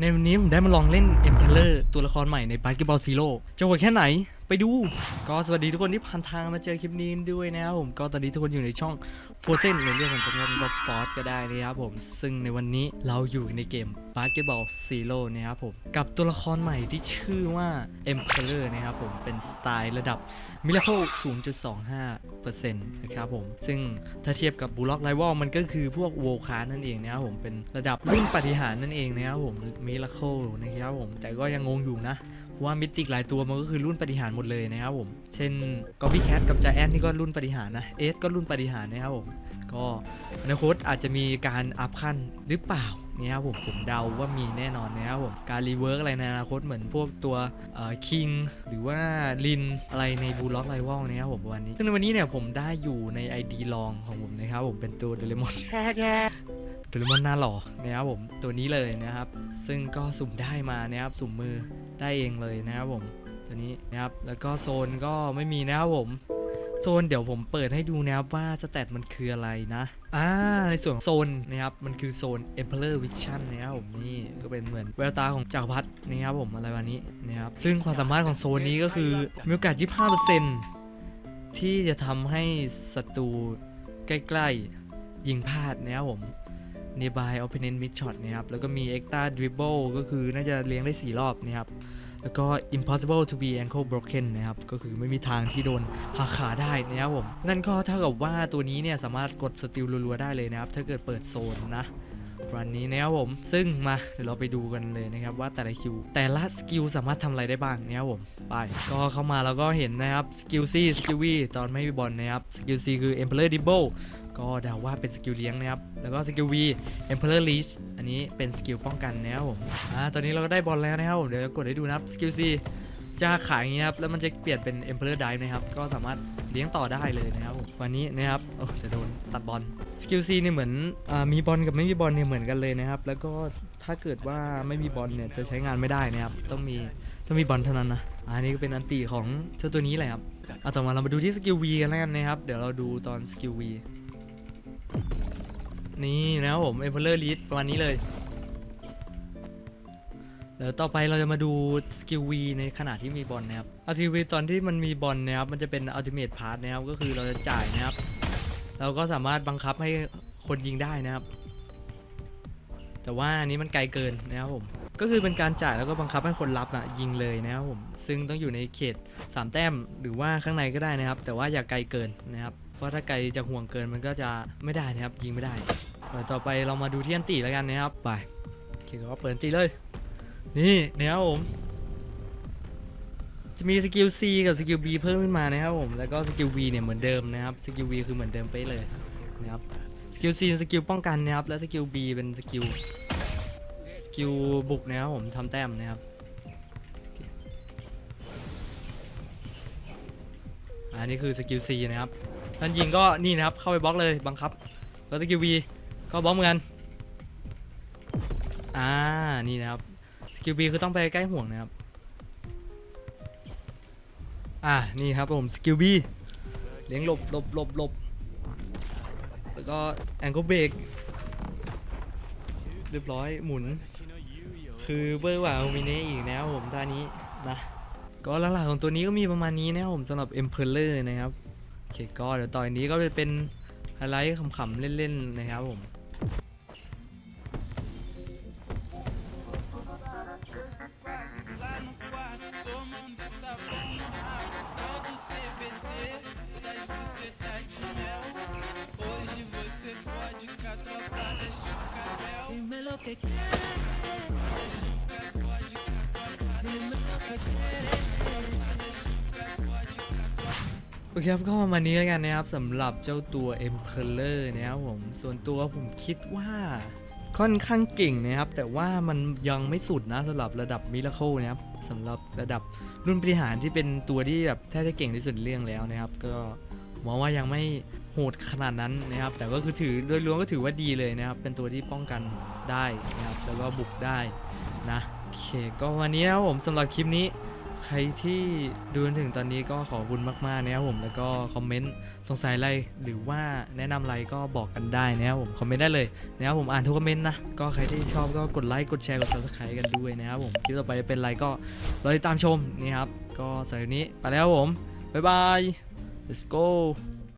ในวันนี้ผมได้มาลองเล่นเอ็มเทเลอร์ตัวละครใหม่ในบาสเกตบอลซีโร่จะโหดแค่ไหน ไปดู ก็สวัสดีทุกคนที่ผ่านทางมาเจอคลิปนี้ด้วยนะครับผมก็ตอนนี้ทุกคนอยู่ในช่อง f o r z e n ในเรื่องของจำนวนกับฟอสก็ได้นะครับผม ซึ่งในวันนี้เราอยู่ในเกม Basketball Zero นะครับผม กับตัวละครใหม่ที่ชื่อว่า e m p e r o r นะครับผมเป็นสไตล์ระดับ Miracle 0.25%นะครับผม ซึ่งถ้าเทียบกับบูล็อกไ i ว a l มันก็คือพวกโวคานั่นเองนะครับผมเป็นระดับรุ่นปฏิหารนั่นเองนะครับผม Miracle นะครับผมแต่ก็ยังงงอยู่นะ ว่ามิติกหลายตัวมันก็คือรุ่นปฏิหารหมดเลยนะครับผม เช่นก็พี่แคทกับจาแอนนี่ก็รุ่นปฏิหารนะเอสก็รุ่นปฏิหารนะครับผมก็อนาคตอาจจะมีการอัพขั้นหรือเปล่าเนี่ยครับผมผมเดาว่ามีแน่นอนนะครับผมการรีเวิร์กอะไรในอนาคตเหมือนพวกตัวคิงหรือว่าลินอะไรในบูล็อกไ i ว a l นะครับผมวันนี้ซึ่งในวันนี้เนี่ยผมได้อยู่ใน ID ลองของผมนะครับผมเป็นตัวเดลิมอนโดเรมอนหน้าหล่อนะครับผมตัวนี้เลยนะครับ ซึ่งก็สุ่มได้มานะครับสุ่มมือ ได้เองเลยนะครับผมตัวนี้นะครับแล้วก็โซนก็ไม่มีนะครับผมโซนเดี๋ยวผมเปิดให้ดูนะครับว่าสแตทมันคืออะไรนะอ่าในส่วนของโซนนะครับมันคือโซน Emperor Vision นะครับผมนี่ก็เป็นเหมือนแววตาของจักรพรรดินะครับผมอะไรวันนี้นะครับซึ่งความสามารถของโซนนี้ก็คือมีโอกาส 25%ที่จะทำให้ศัตรูใกล้ๆยิงพลาดนะครับผม nearby opponent mid shot นะครับแล้วก็มี extra dribble ก็คือน่าจะเลี้ยงได้ 4 รอบนะครับแล้วก็ impossible to be ankle broken นะครับ ก็คือไม่มีทางที่โดนหักขาได้นะครับผม นั่นก็เท่ากับว่าตัวนี้เนี่ย สามารถกดสติลรัวๆได้เลยนะครับ ถ้าเกิดเปิดโซนนะวันนี้นะครับผม ซึ่งมาเดี๋ยวเราไปดูกันเลยนะครับว่าแต่ละคิว แต่ละสกิลสามารถทำอะไรได้บ้างนะครับผม ไป ก็เข้ามาแล้วก็เห็นนะครับสกิล C สกิล V ตอนไม่มีบอลนะครับสกิล C คือ emperor dribble ก็เดาว่าเป็นสกิลเลี้ยงนะครับ แล้วก็สกิล V Emperor Leash อันนี้เป็นสกิลป้องกันนะครับผมอ่าตอนนี้เราก็ได้บอลแล้วนะครับผมเดี๋ยวกดให้ดูนะครับสกิล C จะขายอย่างนี้ครับ แล้วมันจะเปลี่ยนเป็น Emperor Dive นะครับ ก็สามารถเลี้ยงต่อได้เลยนะครับผมวันนี้นะครับโอ้จะโดนตัดบอลสกิล C เนี่ยเหมือนอ่ามีบอลกับไม่มีบอลเนี่ยเหมือนกันเลยนะครับ แล้วก็ถ้าเกิดว่าไม่มีบอลเนี่ยจะใช้งานไม่ได้นะครับ ต้องมีต้องมีบอลเท่านั้นนะอันนี้ก็เป็นอันตีของเจ้าตัวนี้แหละครับเอาต่อมาเรามาดูที่สกิล V กันแล้วกันนะครับ เดี๋ยวเราดูตอนสกิล V นี่นะครับผมเอเ e อร์ลีดประมาณนี้เลยเดี๋ยวต่อไปเราจะมาดูสกิลวีในขณะที่มีบอลนะครับอัลติเมตตอนที่มันมีบอลนะครับมันจะเป็นอัลติเมทพาร์ทนะครับก็คือเราจะจ่ายนะครับ เราก็สามารถบังคับให้คนยิงได้นะครับ แต่ว่าอันนี้มันไกลเกินนะครับผมก็คือเป็นการจ่ายแล้วก็บังคับให้คนรับนะยิงเลยนะครับผมซึ่งต้องอยู่ในเขต 3 แต้มหรือว่าข้างในก็ได้นะครับ แต่ว่าอย่าไกลเกินนะครับ เพราะถ้าไกลจะห่วงเกินมันก็จะไม่ได้นะครับ ยิงไม่ได้ต่อไปเรามาดูที่อันตีแล้วกันนะครับ ไปโอเคก็เปิดอันตีเลย นี่นะครับผม จะมีสกิล C กับสกิล B เพิ่มขึ้นมานะครับผม แล้วก็สกิล V เนี่ยเหมือนเดิมนะครับ สกิล V คือเหมือนเดิมไปเลยนะครับ สกิล C สกิลป้องกันนะครับ และสกิล B เป็นสกิลสกิลบุกนะครับผมทำแต้มนะครับอันนี้คือสกิล C นะครับ ท่านยิงก็นี่นะครับเข้าไปบล็อกเลยบังคับแล้วสกิล V ก็บล็อกเหมือนกันอ่านี่นะครับสกิล B คือต้องไปใกล้ห่วงนะครับอ่านี่ครับผมสกิล B เลี้ยงหลบหลบหลบหลบแล้วก็แองเกิลเบรกเรียบร้อยหมุน คือเบอร์กว่าโอมิเน่อีกนะครับผมท่านี้นะก็หลักๆของตัวนี้ก็มีประมาณนี้นะครับผมสำหรับ Emperor นะครับ เคก็เดี๋ยวต่อนนี้ก็จะเป็นไฮไลท์ขำๆเล่นๆนะครับผม โอเคครับก็ประมาณนี้แล้วกันนะครับสำหรับเจ้าตัว Emperor นะครับผมส่วนตัวผมคิดว่าค่อนข้างเก่งนะครับ แต่ว่ามันยังไม่สุดนะสำหรับระดับ Miracle นะครับสำหรับระดับรุ่นบริหารที่เป็นตัวที่แบบแทบจะเก่งที่สุดเรื่องแล้วนะครับ ก็มองว่ายังไม่โหดขนาดนั้นนะครับ แต่ก็คือถือโดยรวมก็ถือว่าดีเลยนะครับ เป็นตัวที่ป้องกันได้นะครับแล้วก็บุกได้นะโอเคก็วันนี้นะครับผมสำหรับคลิปนี้ ใครที่ดูจนถึงตอนนี้ก็ขอบคุณมากๆนะครับผมแล้วก็คอมเมนต์สงสัยอะไรหรือว่าแนะนำอะไรก็บอกกันได้นะครับผมคอมเมนต์ได้เลยนะครับผมอ่านทุกคอมเมนต์นะก็ใครที่ชอบก็กดไลค์กดแชร์กด subscribe กันด้วยนะครับผมคลิปต่อไปจะเป็นอะไรก็รอติดตามชมนี่ครับก็สำหรับวันนี้ไปแล้วผมบ๊ายบาย let's go